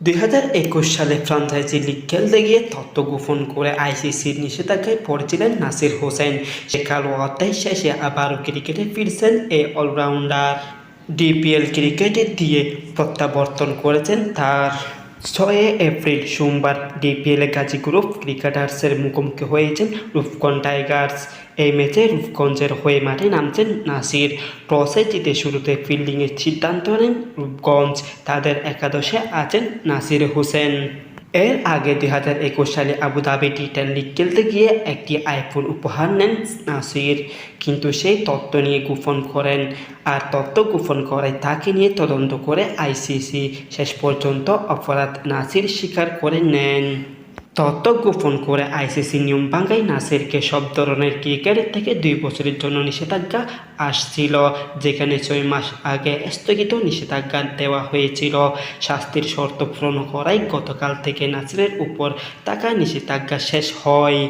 দুই হাজার একুশ সালে ফ্রাঞ্চাইজি লিগ খেলতে গিয়ে তত্ত্ব গোপন করে আইসিসির নিষেধাজ্ঞায় পড়েছিলেন নাসির হোসেন। সে কালো অধ্যায় শেষে আবারও ক্রিকেটে ফিরছেন এ অলরাউন্ডার। ডিপিএল ক্রিকেটে দিয়ে প্রত্যাবর্তন করেছেন তার। ছয় এপ্রিল সোমবার ডিপিএলে গাজী গ্রুপ ক্রিকেটার্সের মুখোমুখি হয়েছেন রূপগঞ্জ টাইগার্স। এই ম্যাচে রূপগঞ্জের হয়ে মাঠে নামছেন নাসির। টসে জিতে শুরুতে ফিল্ডিংয়ের সিদ্ধান্ত নেন রূপগঞ্জ। তাদের একাদশে আছেন নাসির হোসেন। এর আগে দুই হাজার একুশ সালে আবুধাবি টি টেন লিগ খেলতে গিয়ে একটি আইফোন উপহার নেন নাসির। কিন্তু সেই তত্ত্ব নিয়ে গোপন করেন আর তত্ত্ব গোপন করায় তাকে নিয়ে তদন্ত করে আইসিসি। শেষ পর্যন্ত অপরাধ নাসির স্বীকার করে নেন। তত্ত্ব গোপন করে আইসিসি নিয়ম ভাঙ্গাই নাসেরকে সব ধরনের ক্রিকেটের থেকে দুই বছরের জন্য নিষেধাজ্ঞা আসছিল, যেখানে ছয় মাস আগে স্থগিত নিষেধাজ্ঞা দেওয়া হয়েছিল। শাস্তির শর্ত পূরণ করাই গতকাল থেকে নাসিরের উপর টাকা নিষেধাজ্ঞা শেষ হয়।